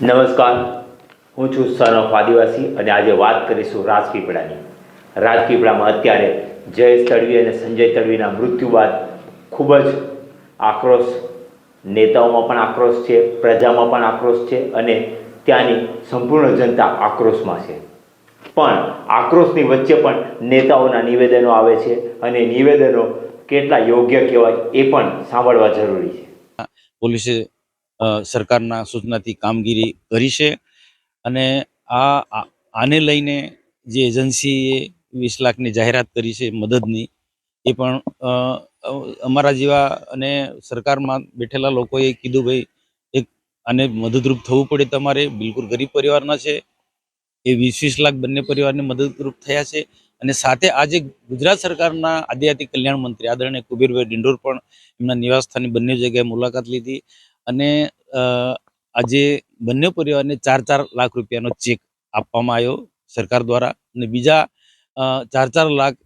નમસ્કાર. હું છું સન ઓફ આદિવાસી અને આજે વાત કરીશું રાજપીપળાની રાજપીપળામાં અત્યારે જયેશ તડવી અને સંજય તડવીના મૃત્યુ બાદ ખૂબ જ આક્રોશ નેતાઓમાં પણ આક્રોશ છે, પ્રજામાં પણ આક્રોશ છે અને ત્યાંની સંપૂર્ણ જનતા આક્રોશમાં છે. પણ આક્રોશની વચ્ચે પણ નેતાઓના નિવેદનો આવે છે અને નિવેદનો કેટલા યોગ્ય કહેવાય એ પણ સાંભળવા જરૂરી છે. પોલીસે સરકારના સૂચનાથી કામગીરી કરી છે અને આ આને લઈને જે એજન્સીએ વીસ લાખની જાહેરાત કરી છે મદદની, એ પણ અમારા જેવા અને સરકારમાં બેઠેલા લોકોએ કીધું, ભાઈ, એક આને મદદરૂપ થવું પડે તમારે. બિલકુલ ગરીબ પરિવારના છે. એ વીસ વીસ લાખ બંને પરિવારને મદદરૂપ થયા છે. અને સાથે આજે ગુજરાત સરકારના આદિજાતિ કલ્યાણ મંત્રી આદરણીય કુબેરભાઈ ડિંડોર પણ એમના નિવાસસ્થાનની બંને જગ્યાએ મુલાકાત લીધી. અને આજે બંને પરિવારને ચાર ચાર લાખ રૂપિયાનો ચેક આપવામાં આવ્યો સરકાર દ્વારા. અને બીજા ચાર ચાર લાખ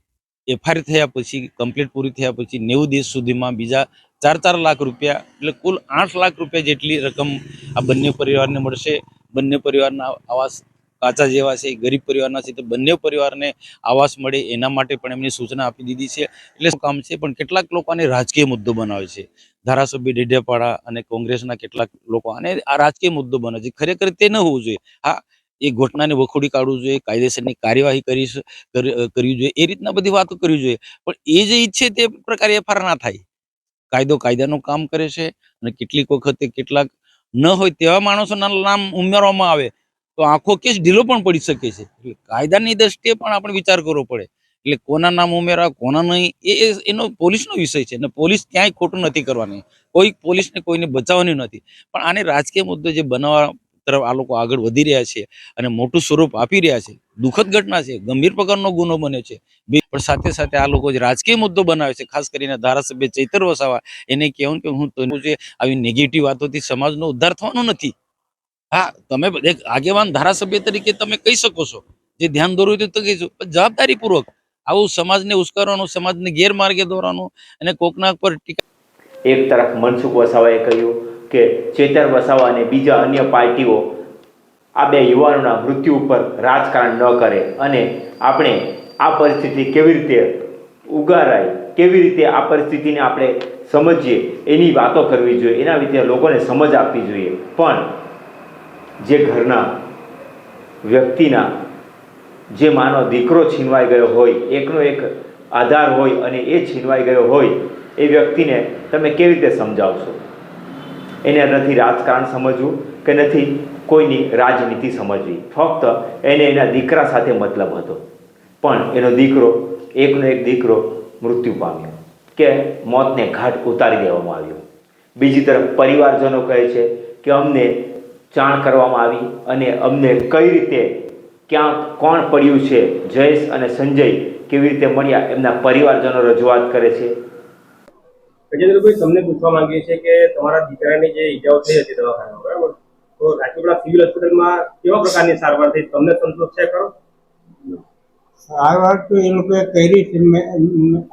એફઆઈઆર થયા પછી કમ્પ્લીટ પૂરી થયા પછી નેવું દિવસ સુધીમાં બીજા ચાર ચાર લાખ રૂપિયા, એટલે કુલ આઠ લાખ રૂપિયા જેટલી રકમ આ બંને પરિવારને મળશે. બંને પરિવારના આવાસ કાચા જેવા છે, ગરીબ પરિવારના છે, તો બંને પરિવારને આવાસ મળે એના માટે પણ એમની સૂચના આપી દીધી છે. એટલે કામ છે, પણ કેટલાક લોકોને રાજકીય મુદ્દો બનાવે છે. ધારાસભ્ય ડેઢેપાડા અને કોંગ્રેસના કેટલાક લોકો, અને આ રાજકીય મુદ્દો બનાવે છે. ખરેખર તે ન હોવું જોઈએ. હા એ ઘટનાને વખોડી કાઢવું જોઈએ, કાયદેસરની કાર્યવાહી કરી કરવી જોઈએ, એ રીતના બધી વાતો કરવી જોઈએ. પણ એ જે ઈચ્છે તે પ્રકારે એફઆર ના થાય. કાયદો કાયદાનું કામ કરે છે અને કેટલીક વખતે કેટલાક ન હોય તેવા માણસોના નામ ઉમેરવામાં આવે, તો આખો કેસ ઢીલો પણ પડી શકે છે. એટલે કાયદાની દ્રષ્ટિએ પણ આપણે વિચાર કરવો પડે. એટલે કોના નામ ઉમેરા, કોના નહીં એ- એનો પોલીસનો વિષય છે અને પોલીસ ક્યાંય ખોટું નથી કરવાની. કોઈ પોલીસને કોઈને બચાવવાની નથી. પણ આને રાજકીય મુદ્દો જે બનાવવા તરફ આ લોકો આગળ વધી રહ્યા છે અને મોટું સ્વરૂપ આપી રહ્યા છે. દુઃખદ ઘટના છે. ગંભીર પ્રકારનો ગુનો બને છે. પણ સાથે સાથે આ લોકો જે રાજકીય મુદ્દો બનાવે છે. ખાસ કરીને ધારાસભ્ય ચૈતર વસાવા એને કહેવું કે હું તો છે આવી નેગેટિવ વાતોથી સમાજનો ઉદ્ધાર થવાનો નથી. હા, તમે એક આગેવાન ધારાસભ્ય તરીકે તમે કહી શકો છો. જે ધ્યાન દોરવું હોય તો કહીશું. પણ જવાબદારીપૂર્વક આવું સમાજને ઉશ્કારવાનું, સમાજને ગેરમાર્ગે દોરવાનું અને કોકના પર એક તરફ મનસુખ વસાવાએ કહ્યું કે ચેતર વસાવા અને બીજા અન્ય પાર્ટીઓ આ બે યુવાનોના મૃત્યુ ઉપર રાજકારણ ન કરે અને આપણે આ પરિસ્થિતિ કેવી રીતે ઉગારાય, કેવી રીતે આ પરિસ્થિતિને આપણે સમજીએ, એની વાતો કરવી જોઈએ, એના વિશે લોકોને સમજ આપવી જોઈએ. પણ જે ઘરના વ્યક્તિના જે માનો દીકરો છીનવાઈ ગયો હોય, એકનો એક આધાર હોય અને એ છીનવાઈ ગયો હોય, એ વ્યક્તિને તમે કેવી રીતે સમજાવશો? એને નથી રાજકારણ સમજવું કે નથી કોઈની રાજનીતિ સમજવી. ફક્ત એને એના દીકરા સાથે મતલબ હતો. પણ એનો દીકરો, એકનો એક દીકરો મૃત્યુ પામ્યો કે મોતને ઘાટ ઉતારી દેવામાં આવ્યો. બીજી તરફ પરિવારજનો કહે છે કે અમને જાણ કરવામાં આવી અને અમને કઈ રીતે, ક્યાં કોણ પડ્યું છે, જયેશ અને સંજય કેવી રીતે મળ્યા એમના પરિવારજનો રજૂઆત કરે છે. ગજેન્દ્રભાઈ તમને પૂછવા માંગીએ છીએ કે તમારા દીકરાની જે ઈજાઓ થઈ હતી દવાખાનામાં બરાબર? તો રાજપીપળા સિવિલ હોસ્પિટલમાં કેવા પ્રકારની સારવાર થઈ? તમને સંતોષ છે ખરો? સારવાર તો એ લોકોએ કરી છે.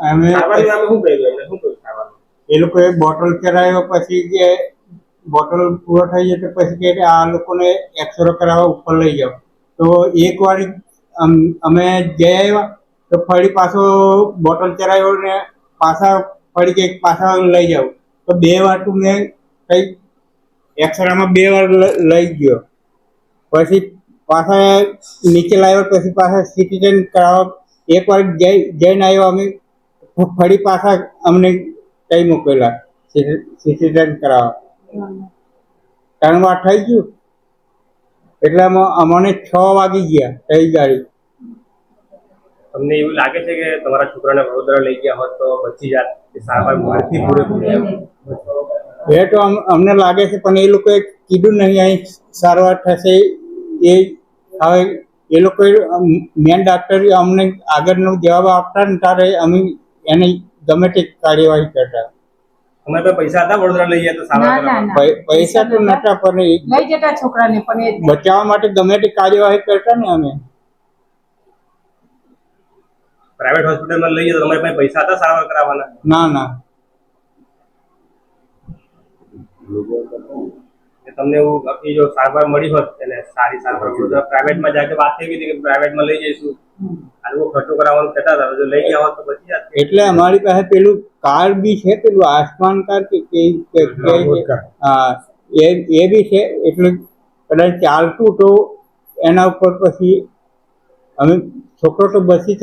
અમે શું કર્યું શું કર્યું એ લોકોએ બોટલ ચડાવ્યો પછી કે બોટલ પૂરો થઈ જાય તો પછી કે આ લોકોને એક્સરો કરાવવા ઉપર લઈ જાઓ. તો એક વાર અમે જઈ આવ્યા તો ફરી પાછો બોટલ ચડાવ્યો ને પાછા ફરી કંઈક પાછા લઈ જાવ તો બે વાર તો મેં કંઈક એક્સરામાં બે વાર લઈ ગયો. પછી પાછા નીચે લાવ્યો, પછી પાછા સિટીઝન કરાવવા. એક વાર જઈ, જઈને આવ્યો અમે. ફરી પાછા અમને કઈ મોકલેલા સિટીઝન કરાવવા. ત્રણ વાર થઈ ગયું. એટલે અમને છ વાગી ગયા કઈ ગાડી. તમને એવું લાગે છે કે તમારા છોકરાને વડોદરા લઈ ગયા હોત તો બચી જાત સારવાર મારથી પૂરેપૂરી એ તો અમને લાગે છે પણ એ લોકોએ કીધું નહીં અહીં સારવાર થશે. એ હવે એ લોકોએ મેન ડાક્ટર અમને આગળનો જવાબ આપતા ને ત્યારે અમે એની ગમે તે કાર્યવાહી કરતા. અમે તો પૈસા હતા વડોદરા લઈ ગયા તો પૈ- પૈસા તો નતા પણ એ લઈ જતા છોકરાને પણ બચાવવા માટે ગમે તે કાર્યવાહી કરતા ને અમે. પ્રાઇવેટ હોસ્પિટલમાં લઈ ગયા તો તમારી પાસે પૈસા હતા સારવાર કરાવવાના? ના ના. તમને એવું બાકી જો સારવાર મળી હોત એટલે સારી સારવાર વડોદરા પ્રાઇવેટમાં જાય વાત થઈ ગઈ હતી કે પ્રાઇવેટમાં લઈ જઈશું. આ લોકો ખર્ચો કરાવવાનું કહેતા હતા. જો લઈ ગયા હોત તો પછી જાત એટલે અમારી પાસે પેલું કાર્ડ બી છે પેલું આયુષ્માન કાર્ડ કે એ એ બી છે. એટલે કદાચ ચાલતું તો એના ઉપર પછી અમે છોકરો તો બચી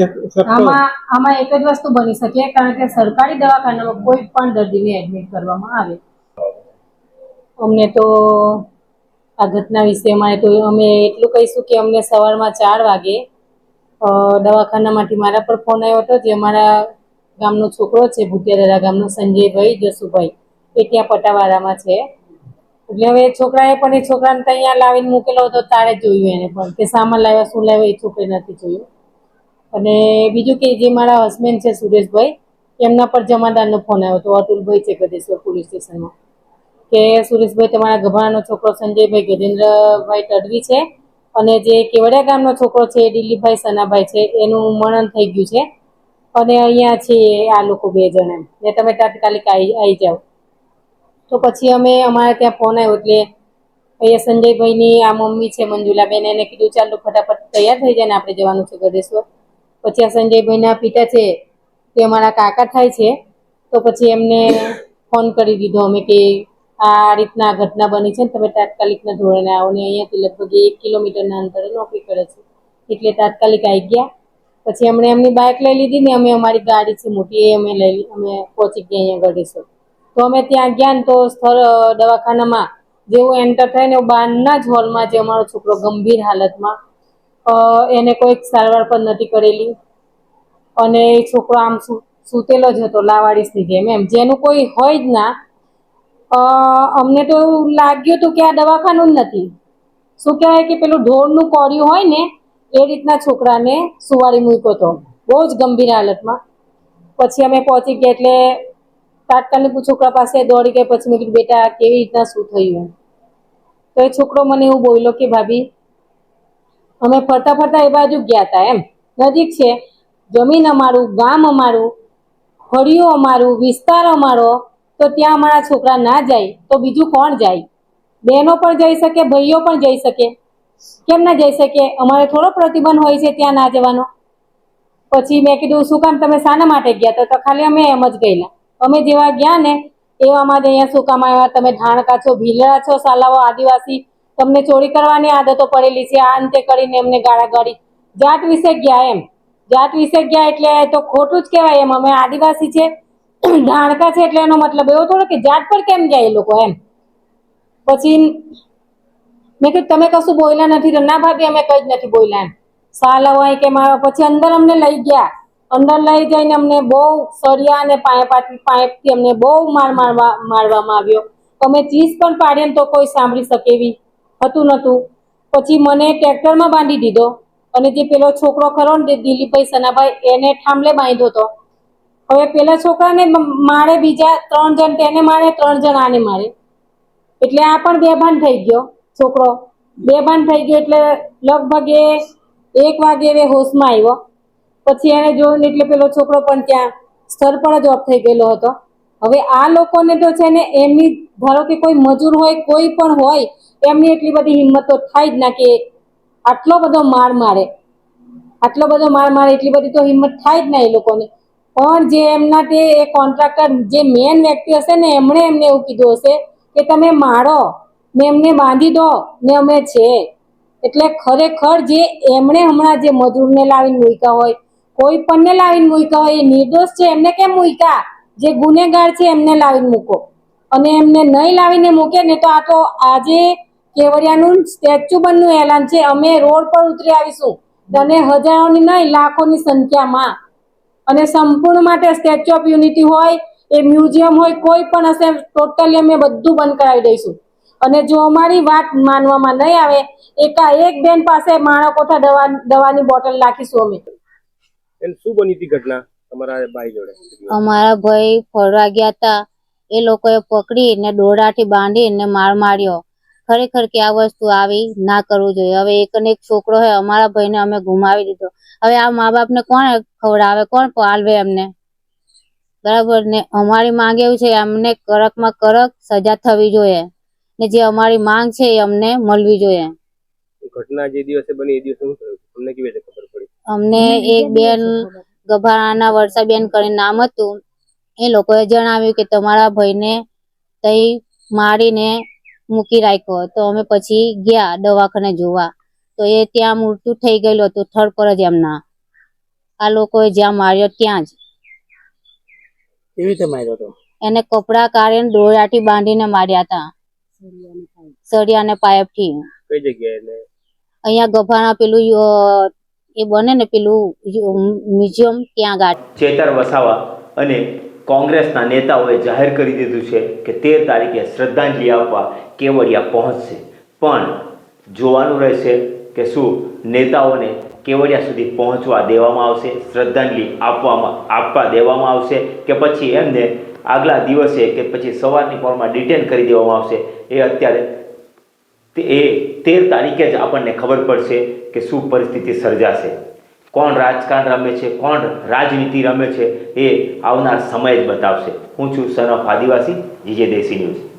આમાં એક જ વસ્તુ બની શકે, કારણ કે સરકારી દવાખાનામાં કોઈ પણ દર્દીને એડમિટ કરવામાં આવે. અમને તો આ ઘટના વિશે અમારે તો અમે એટલું કહીશું કે અમને સવારમાં ચાર વાગે દવાખાનામાંથી મારા પર ફોન આવ્યો હતો, જે અમારા ગામનો છોકરો છે ભૂતિયાદરા ગામનો સંજયભાઈ જસુભાઈ. એ ત્યાં પટાવાળામાં છે. એટલે હવે છોકરાએ પણ, એ છોકરાને ત્યાં લાવીને મૂકેલો હતો, તારે જોયું એને પણ. કે સામાન લાવ્યા, શું લાવ્યા એ છોકરી નથી જોયું. અને બીજું કે જે મારા હસબન્ડ છે સુરેશભાઈ, એમના પર જમાદારનો ફોન આવ્યો હતો, અતુલભાઈ છે ગદેશ્વર પોલીસ સ્ટેશનમાં કે સુરેશભાઈ તમારા ગભાણાનો છોકરો સંજયભાઈ ગજેન્દ્રભાઈ તડવી છે અને જે કેવડિયા ગામનો છોકરો છે દિલીપભાઈ સનાભાઈ છે, એનું મરણ થઈ ગયું છે. અને અહીંયા છે આ લોકો બે જણ એમ. ને તમે તાત્કાલિક આવી આવી જાઓ. તો પછી અમે, અમારે ત્યાં ફોન આવ્યો એટલે અહીંયા સંજયભાઈની આ મમ્મી છે મંજુલાબેન, એને કીધું ચાલો ફટાફટ તૈયાર થઈ જાય ને આપણે જવાનું છે ગઢેશ્વર પછી આ સંજયભાઈના પિતા છે, તે અમારા કાકા થાય છે, તો પછી એમને ફોન કરી દીધો અમે કે આ રીતના ઘટના બની છે ને તમે તાત્કાલિકના ધોરણે આવો ને અહીંયાથી લગભગ એક કિલોમીટરના અંતરે નોકરી કરે છે. એટલે તાત્કાલિક આવી ગયા. પછી એમણે એમની બાઇક લઈ લીધી ને અમે અમારી ગાડી છે મોટી, એ અમે લઈ, અમે પહોંચી ગયા અહીંયા ગઢેશ્વર. તો અમે ત્યાં ગયા ને તો સ્થળ, દવાખાનામાં જેવું એન્ટર થાય ને બહારના જ હોલમાં જે અમારો છોકરો ગંભીર હાલતમાં એને કોઈક સારવાર પણ નથી કરેલી. અને એ છોકરો આમ સૂતેલો જ હતો લાવાડીસની જેમ એમ. જેનું કોઈ હોય જ ના. અમને તો લાગ્યું હતું કે આ દવાખાનું જ નથી. શું કહેવાય કે પેલું ઢોરનું કોર્યું હોય ને, એ રીતના છોકરાને સુવાડી મૂક્યો હતો. બહુ જ ગંભીર હાલતમાં. પછી અમે પહોંચી ગયા એટલે તાત્કાલિક છોકરા પાસે દોડી ગયા. પછી મેં કીધું, બેટા, કેવી રીતના શું થયું? તો એ છોકરો મને એવું બોલ્યો કે, ભાભી અમે ફરતા ફરતા એ બાજુ ગયા હતા એમ. નજીક છે. જમીન અમારું, ગામ અમારું ફળિયું અમારું, વિસ્તાર અમારો. તો ત્યાં અમારા છોકરા ના જાય, તો બીજું કોણ જાય? બહેનો પણ જઈ શકે, ભાઈઓ પણ જઈ શકે. કેમ ના જઈ શકે? અમારે થોડો પ્રતિબંધ હોય છે ત્યાં ના જવાનો. પછી મેં કીધું, શું કામ તમે શાના માટે ગયા તો? ખાલી અમે એમ જ ગયેલા. અમે જેવા ગયા ને એવામાં જ અહીંયા શું કામ આવ્યા? તમે ઢાણકા છો ભીલડા છો સાલાઓ આદિવાસી તમને ચોરી કરવાની આદતો પડેલી છે, આ અંતે કરીને એમને ગાળા ગાળી. જાત વિશે ગયા એમ. જાત વિશે ગયા એટલે તો ખોટું જ કહેવાય એમ. અમે આદિવાસી છે, ધાણકા છે એટલે એનો મતલબ એવો થોડો કે જાત પર કેમ ગયા એ લોકો એમ. પછી મેં કીધું, તમે કશું બોલ્યા નથી. તો, ના ભાભી, અમે કઈ જ નથી બોલ્યા એમ. સાલા હોય કે મારા પછી અંદર અમને લઈ ગયા. અંદર લઈ જઈને અમને બહુ સળિયા અને પાયપાથી પાઇપથી અમને બહુ માર મારવા, મારવામાં આવ્યો. અમે ચીજ પણ પાડીએ તો કોઈ સાંભળી શકે એવી હતું નહોતું પછી મને ટ્રેક્ટરમાં બાંધી દીધો અને જે પેલો છોકરો ખરો ને દિલીપભાઈ સનાભાઈ, એને થાંભલે બાંધ્યો હતો. હવે પેલા છોકરાને મારે બીજા ત્રણ જણ, તેને મારે, ત્રણ જણ આને મારે. એટલે આ પણ બેભાન થઈ ગયો છોકરો. બેભાન થઈ ગયો એટલે લગભગ એ એક વાગે એ હોશમાં આવ્યો. પછી એને જોયું એટલે પેલો છોકરો પણ ત્યાં સ્થળ પર જ ઓફ થઈ ગયેલો હતો. હવે આ લોકોને તો છે ને એમની, ધારો કે કોઈ મજૂર હોય, કોઈ પણ હોય, એમની એટલી બધી હિંમત તો થાય જ ના કે આટલો બધો માર મારે. આટલો બધો માર મારે, એટલી બધી તો હિંમત થાય જ ના એ લોકોને. પણ જે એમના તે એ કોન્ટ્રાક્ટર જે મેન વ્યક્તિ હશે ને, એમણે એમને એવું કીધું હશે કે તમે મારો, ને એમને બાંધી દો, ને અમે છે. એટલે ખરેખર જે એમણે હમણાં જે મજૂરને લાવીને મૂક્યા હોય, કોઈ પણને લાવીને મૂક્યા હોય, એ નિર્દોષ છે એમને કેમ મૂક્યા? જે ગુનેગાર છે એમને લાવીને મૂકો. અને એમને નહીં લાવીને મૂકે ને તો આ તો આજે કેવડિયાનું સ્ટેચ્યુ બનનું એલાન છે. અમે રોડ પર ઉતરી આવીશું. અને હજારોની નહીં, લાખોની સંખ્યામાં. અને સંપૂર્ણ માટે સ્ટેચ્યુ ઓફ યુનિટી હોય, એ મ્યુઝિયમ હોય, કોઈ પણ હશે, ટોટલી અમે બધું બંધ કરાવી દઈશું. અને જો અમારી વાત માનવામાં નહીં આવે એકા એક બેન પાસે માણકોઠા દવા, દવાની બોટલ રાખીશું અમે. શું બની હતી ઘટના? તમારા ભાઈ જોડે. અમારા ભાઈ ફરવા ગયા હતા એ લોકોએ પકડીને દોરડાથી બાંધીને માર માર્યો. ખરેખર કે આ વસ્તુ આવી ના કરવું જોઈએ. હવે એક ને એક છોકરો હોય અમારા ભાઈને અમે ગુમાવી દીધો. હવે આ મા બાપને કોણ ખવડાવે? કોણ પાલવે એમને? બરાબર ને અમારી માંગ એવું છે અમને કડકમાં કડક સજા થવી જોઈએ. ને જે અમારી માંગ છે એ અમને મળવી જોઈએ. ઘટના જે દિવસે બની એ દિવસે શું કેવી રીતે ખબર પડી? અમને એક બેન ગભારાના વર્ષાબેન કરીને નામ હતું. એ લોકોએ જણાવ્યું કે તમારા ભાઈને તઈ મારીને મૂકી રાખ્યો. તો અમે પછી ગયા દવાખાને જોવા. તો એ ત્યાં મૃત્યુ થઈ ગયેલું હતું થડ પર જ એમના. આ લોકોએ જ્યાં માર્યો ત્યાં જ. કેવી રીતે માર્યો હતો? એને કપડા કાઢીને દોરડાથી બાંધીને માર્યા હતા. સળિયા ને પાઇપથી. કઈ જગ્યાએ એટલે? અહીંયા ગભાના પેલું એ બને ને પેલું મ્યુઝિયમ ત્યાં ગાડી ચેતર વસાવા અને કોંગ્રેસના નેતાઓએ જાહેર કરી દીધું છે કે તેર તારીખે શ્રદ્ધાંજલિ આપવા કેવડિયા પહોંચશે. પણ જોવાનું રહેશે કે શું નેતાઓને કેવડિયા સુધી પહોંચવા દેવામાં આવશે, શ્રદ્ધાંજલિ આપવામાં, આપવા દેવામાં આવશે કે પછી એમને આગલા દિવસે કે પછી સવારની પોરમાં ડિટેન કરી દેવામાં આવશે એ અત્યારે એ તેર તારીખે જ આપણને ખબર પડશે કે શું પરિસ્થિતિ સર્જાશે. કોણ રાજકારણ રમે છે, કોણ રાજનીતિ રમે છે એ આવનાર સમય જ બતાવશે. હું છું son of Adivasi, GJ desi news.